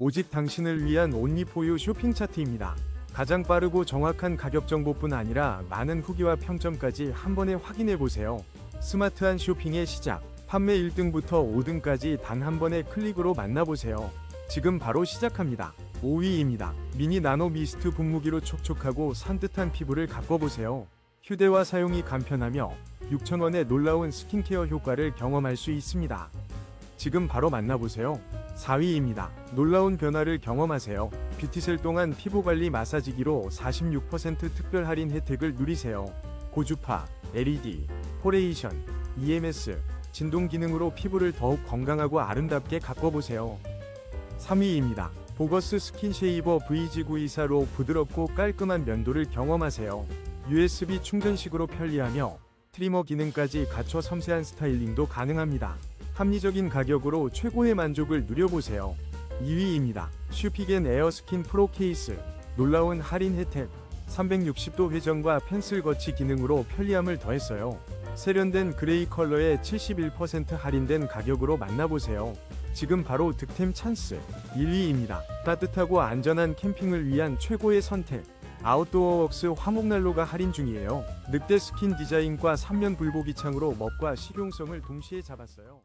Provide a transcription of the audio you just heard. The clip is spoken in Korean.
오직 당신을 위한 온리포유 쇼핑 차트입니다. 가장 빠르고 정확한 가격 정보뿐 아니라 많은 후기와 평점까지 한 번에 확인해 보세요. 스마트한 쇼핑의 시작. 판매 1등부터 5등까지 단 한 번의 클릭으로 만나보세요. 지금 바로 시작합니다. 5위입니다. 미니 나노 미스트 분무기로 촉촉하고 산뜻한 피부를 가꿔보세요. 휴대와 사용이 간편하며 6,000원의 놀라운 스킨케어 효과를 경험할 수 있습니다. 지금 바로 만나보세요. 4위입니다. 놀라운 변화를 경험하세요. 뷰티셀 동안 피부관리 마사지기로 46% 특별 할인 혜택을 누리세요. 고주파, LED, 포레이션, EMS, 진동 기능으로 피부를 더욱 건강하고 아름답게 가꿔보세요. 3위입니다. 보거스 스킨쉐이버 VG924로 부드럽고 깔끔한 면도를 경험하세요. USB 충전식으로 편리하며 트리머 기능까지 갖춰 섬세한 스타일링도 가능합니다. 합리적인 가격으로 최고의 만족을 누려보세요. 2위입니다. 슈피겐 에어스킨 프로 케이스. 놀라운 할인 혜택. 360도 회전과 펜슬 거치 기능으로 편리함을 더했어요. 세련된 그레이 컬러에 71% 할인된 가격으로 만나보세요. 지금 바로 득템 찬스. 1위입니다. 따뜻하고 안전한 캠핑을 위한 최고의 선택. 아웃도어 웍스 화목난로가 할인 중이에요. 늑대 스킨 디자인과 3면 불고기 창으로 멋과 실용성을 동시에 잡았어요.